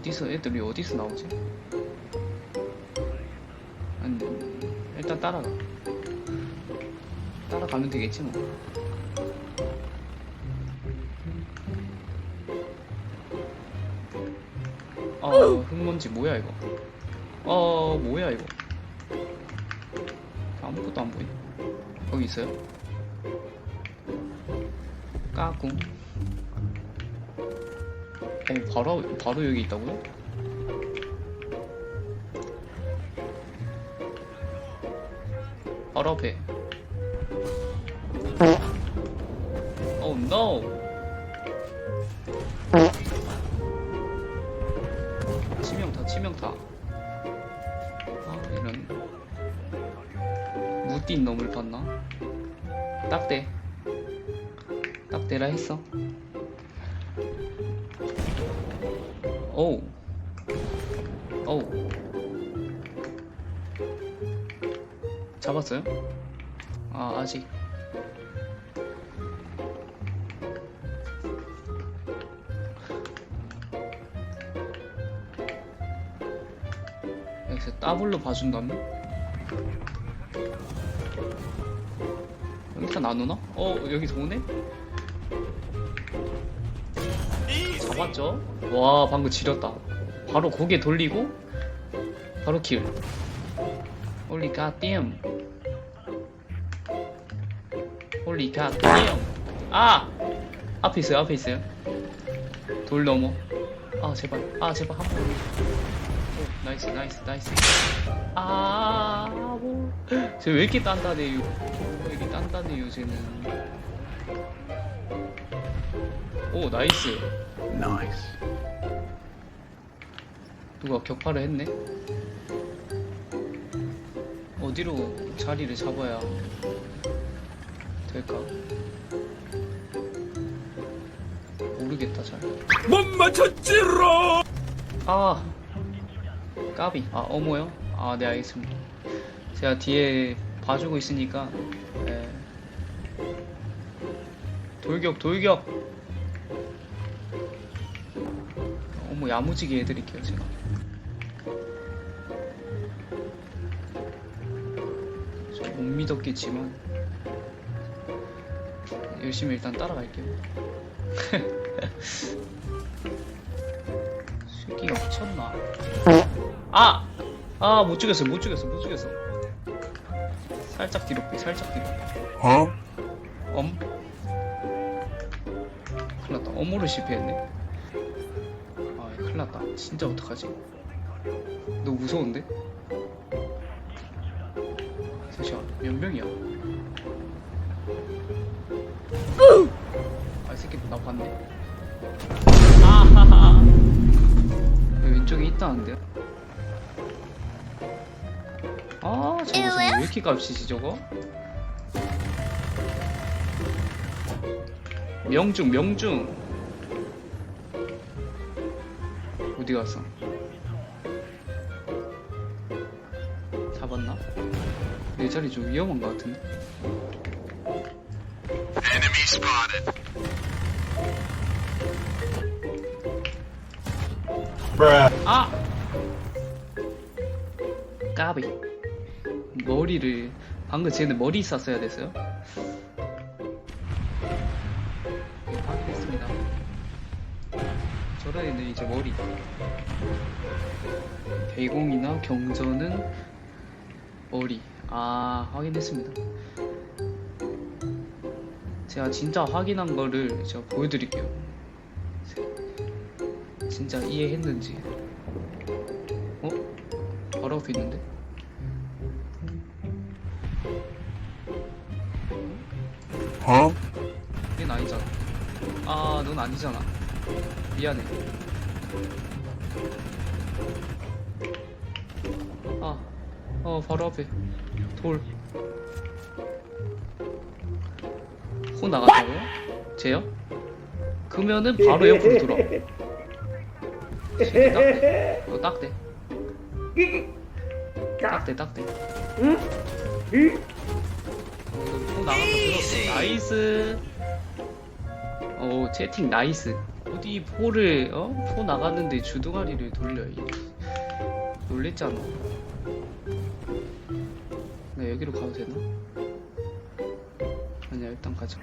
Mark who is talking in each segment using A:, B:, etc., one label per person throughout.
A: 어디서 애들이 어디서 나오지? 아니, 일단 따라가. 따라가면 되겠지 뭐. 어, 흙먼지 뭐야 이거? 어, 뭐야 이거? 아무것도 안 보이네. 거기 있어요? 까꿍. 어, 바로, 바로 여기 있다고요? 바로 앞에. Oh! 치명타, 치명타. 아, 이런. 무딘 놈을 봤나? 딱대. 딱대라 했어. 오우. 오우. 잡았어요? 아, 아직. 여기서 더블로 봐준다면? 안 오나? 어, 여기서 오네? 잡았죠? 와, 방금 지렸다. 바로 고개 돌리고, 바로 킬. 홀리 갓댐. 홀리 갓댐. 아! 앞에 있어요, 앞에 있어요. 돌 넘어. 아, 제발. 아, 제발 한 번. 오, 나이스, 나이스, 나이스. 아, 뭐. 쟤왜 이렇게 단단해요? 왜 이렇게 단단해요, 쟤는. 오, 나이스.
B: Nice.
A: 누가 격파를 했네? 어디로 자리를 잡아야 될까? 모르겠다 잘.
B: 못 맞췄지롱!
A: 아 까비. 아 어머요? 아 네 알겠습니다. 제가 뒤에 봐주고 있으니까. 네. 돌격 돌격. 어머 야무지게 해드릴게요 제가. 좀못 믿었겠지만 열심히 일단 따라갈게요. 새끼가 미쳤나? 아! 아, 못 죽였어, 못 죽였어, 못 죽였어. 살짝 뒤로 빼, 살짝 뒤로.
B: Huh?
A: 엄? 큰일 났다. 엄으로 실패했네. 진짜 어떡하지? 너 무서운데? 잠시만, 몇 명이야? 아, 이 새끼 나 봤네. 아하하. 여기 왼쪽에 있다는데요? 아, 저거, 저거 왜 이렇게 값이지, 저거? 명중, 명중! 어디 갔어? 잡았나? 내 자리 좀 위험한 것 같은데? 아! 까비. 머리를, 방금 쟤는 머리 쌌어야 됐어요? 이제 머리. 대공이나 경전은 머리. 아, 확인했습니다. 제가 진짜 확인한 거를 제가 보여드릴게요. 진짜 이해했는지. 어? 바로 앞에 있는데?
B: Huh?
A: 얘는 아니잖아. 아, 넌 아니잖아. 미안해. 아, 어, 바로 앞에. 돌. 호 나갔다고요? 쟤요? 그러면은 바로 옆으로. 새끼 딱대. 이거 딱대. 딱대, 딱대. 어, 호 나갔다 들었어. 나이스. 오, 채팅 나이스. 어디 포를 어? 포 나갔는데 주둥아리를 돌려. 이 놀랬잖아. 나 여기로 가도 되나? 아니야 일단 가자.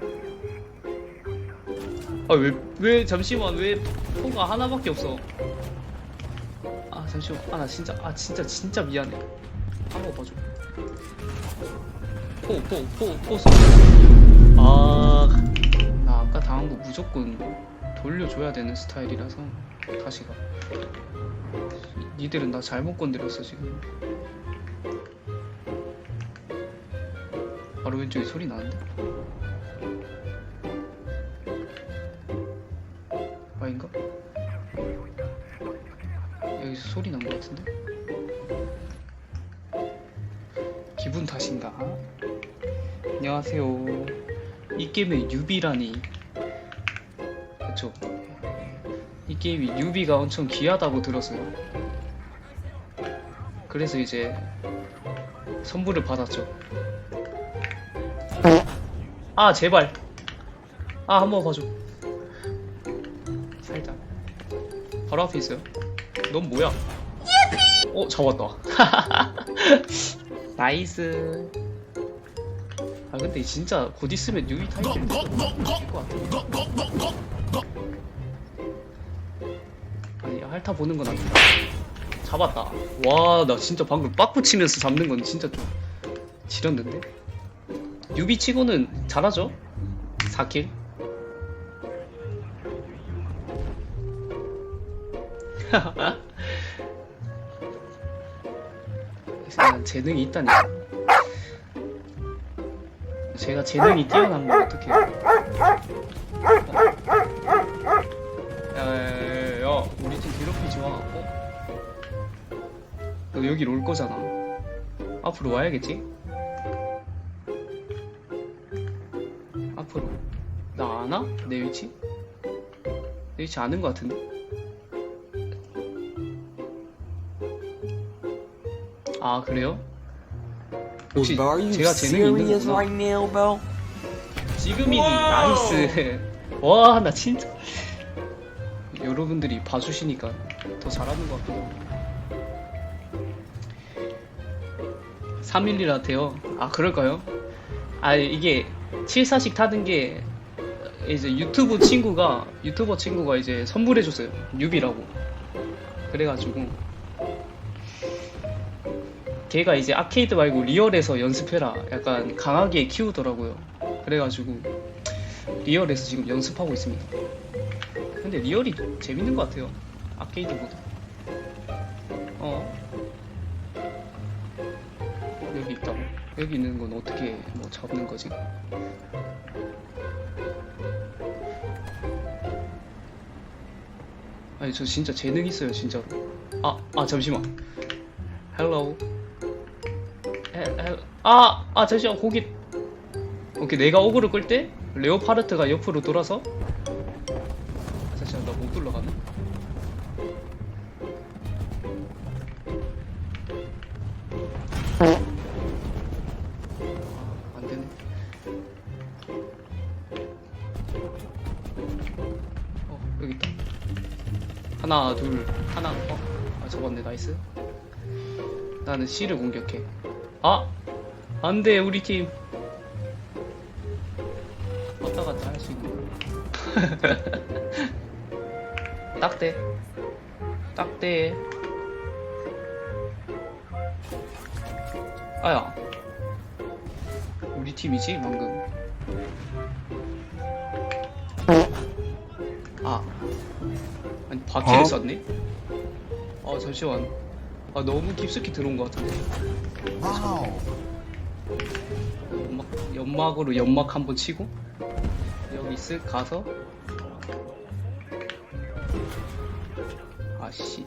A: 아왜왜 잠시만 왜 포가 하나밖에 없어? 아 잠시만. 아 나 진짜 아 진짜 진짜 미안해. 한 번 봐줘. 포 포 포포 아, 나 아까 당한 거 무조건 돌려줘야 되는 스타일이라서 다시 가. 니들은 나 잘못 건드렸어 지금. 바로 왼쪽에 소리 나는데? 아닌가? 여기서 소리 난거 같은데? 기분 탓인가? 안녕하세요. 이 게임에 유비라니. 그쵸. 이 게임이 유비가 엄청 귀하다고 들었어요. 그래서 이제 선물을 받았죠. 아, 제발. 아, 한번 봐줘. 살짝. 바로 앞에 있어요. 넌 뭐야? 어, 잡았다. 나이스. 아 근데 진짜 곧 있으면 유이 타이틀 될것 같아. 보는 건 아니다. 잡았다. 와 나 진짜 방금 빠꾸 치면서 잡는 건 진짜 좀 지렸는데. 유비 치고는 잘하죠. 4킬. 난 재능이 있다니까. 제가 재능이 뛰어난 걸 어떻게? 너 여기로 올 거잖아. 앞으로 와야겠지? 앞으로. 나 아나? 내 위치? 내 위치 아는 것 같은데? 아 그래요? 혹시 제가 재능이 있는 거구나.
C: right bro?
A: 지금이니 나이스 와 나 진짜 여러분들이 봐주시니까 더 잘하는 것 같기도 하고 311한테요 아 그럴까요? 아 이게 74씩 타는 게 이제 유튜브 친구가 유튜버 친구가 이제 선물해줬어요 뉴비라고 그래가지고 걔가 이제 아케이드 말고 리얼에서 연습해라 약간 강하게 키우더라고요 그래가지고 리얼에서 지금 연습하고 있습니다. 근데 리얼이 재밌는 것 같아요. 아케이드보다. 여기 있다고? 여기 있는 건 어떻게 뭐 잡는 거지? 아니 저 진짜 재능 있어요 진짜로. 아, 아 잠시만. 헬로우. 헬, 헬, 아, 아 잠시만 거기 오케이 내가 오그를 끌 때 레오파르트가 옆으로 돌아서 아, 잠시만 나 못 올라가네 아, 하나 둘 하나 어아 잡았네 나이스. 나는 C를 공격해. 아! 안돼 우리 팀. 왔다 갔다 할 수 있는 딱대. 딱대. 아야. 우리 팀이지 방금. 아 아니 바퀴를
B: 어?
A: 쐈네 아 잠시만. 아 너무 깊숙이 들어온 것 같은데.
B: Wow.
A: 연막, 연막으로 연막 한번 치고 여기 쓱 가서. 아씨.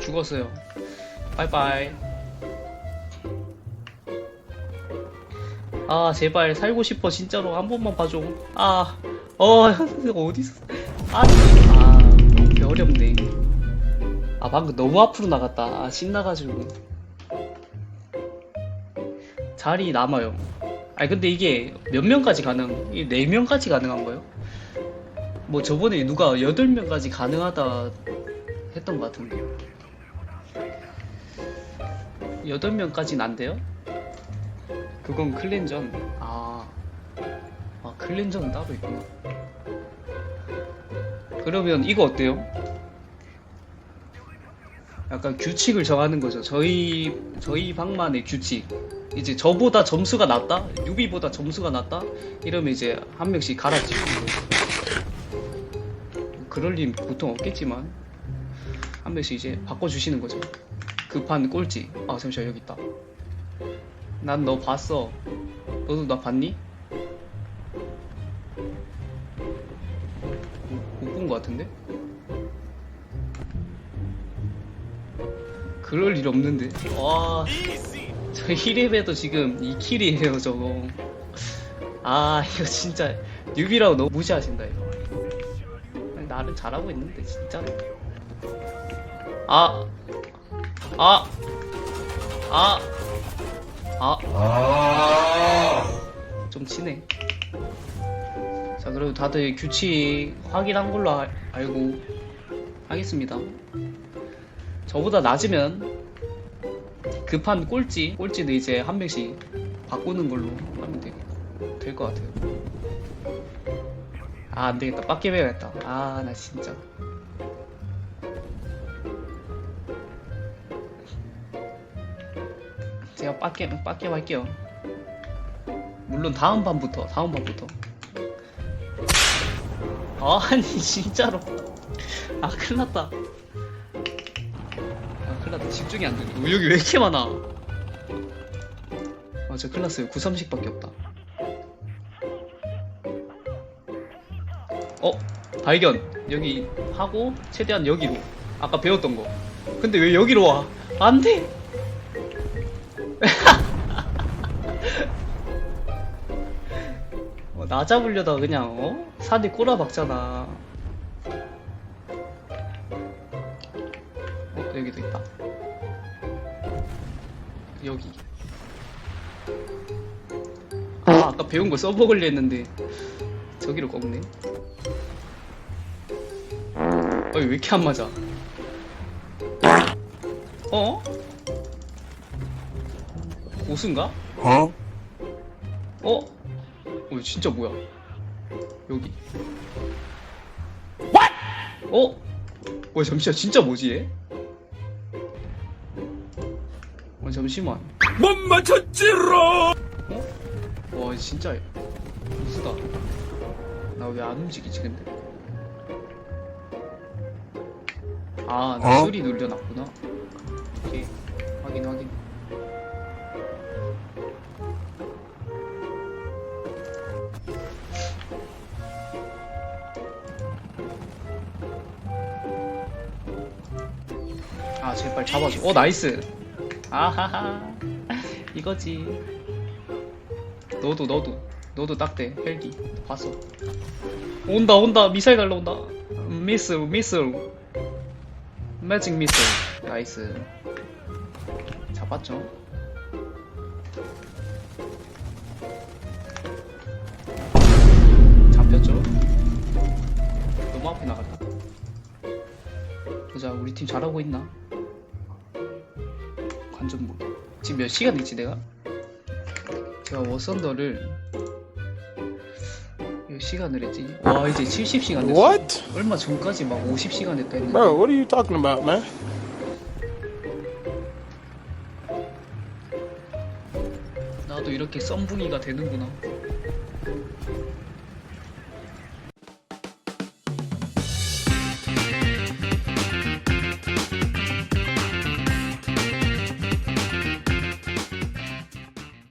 A: 죽었어요. 바이바이. 아 제발 살고 싶어. 진짜로 한 번만 봐줘. 아 어 어디서 아니 아 너무 어렵네 아 방금 너무 앞으로 나갔다 아 신나가지고 자리 남아요. 아니 근데 이게 몇 명까지 가능? 이네 명까지 가능한 거예요? 뭐 저번에 누가 8명까지 가능하다 했던 것 같은데 8명까지는 안 돼요? 그건 클랜전 아, 아 클랜전은 따로 있구나 그러면 이거 어때요? 약간 규칙을 정하는 거죠. 저희 저희 방만의 규칙. 이제 저보다 점수가 낮다? 유비보다 점수가 낮다? 이러면 이제 한 명씩 갈아치우는 거죠. 그럴 일 보통 없겠지만 한 명씩 이제 바꿔주시는 거죠. 급한 꼴찌. 아 잠시만 여기 있다. 난 너 봤어. 너도 나 봤니? 같은데? 그럴 일 없는데? 와 저 1렙에도 지금 2킬이에요 저거. 아 이거 진짜 뉴비라고 너무 무시하신다 이거. 나름 잘하고 있는데 진짜로 아 아, 아, 아, 좀 치네. 자, 그리고 다들 규칙 확인한 걸로 알- 알고 하겠습니다. 저보다 낮으면 급한 꼴찌, 꼴찌도 이제 한 명씩 바꾸는 걸로 하면 될 것 같아요. 아, 안 되겠다. 빡게 배야겠다. 아, 나 진짜. 제가 빡게, 빡게 할게요. 물론 다음 판부터, 다음 판부터. 아니, 진짜로. 아, 큰일 났다. 아, 큰일 났다. 집중이 안 되네. 어, 여기 왜 이렇게 많아? 아, 저 큰일 났어요. 930밖에 없다. 어, 발견. 여기 하고, 최대한 여기로. 아까 배웠던 거. 근데 왜 여기로 와? 안 돼! 나 잡으려다 그냥 어? 산에 꼬라박잖아. 어 여기도 있다. 여기. 아 아까 배운 거 써먹으려 했는데 저기로 꺾네. 어이 왜 이렇게 안 맞아? 어? 고수인가?
B: Huh?
A: 어? 어, 진짜 뭐야? 여기. 어? 어, 잠시만, 진짜 뭐지, 얘? 어, 잠시만.
B: 못 맞췄지롱!
A: 어? 와, 진짜, 무스다. 나 왜 안 움직이지, 근데? 아, 나
B: 어?
A: 소리 눌려놨구나. 오케이. 확인, 확인. 제발 잡아줘. 어 나이스. 아하하. 이거지. 너도 너도. 너도 딱대 헬기. 봤어. 온다 온다. 미사일 날라온다. 미스 미스. 매직 미스. 나이스. 잡았죠? 잡혔죠? 너무 앞에 나갔다. 보자 우리 팀 잘하고 있나 관전 모드 지금 몇 시간 있지 내가? 제가 워선더를 몇 시간을 했지? 와 이제 70시간 됐어
C: What?
A: 얼마 전까지 막 50시간 했다 했는데
C: Bro, what are you talking about, man?
A: 나도 이렇게 썸붕이가 되는구나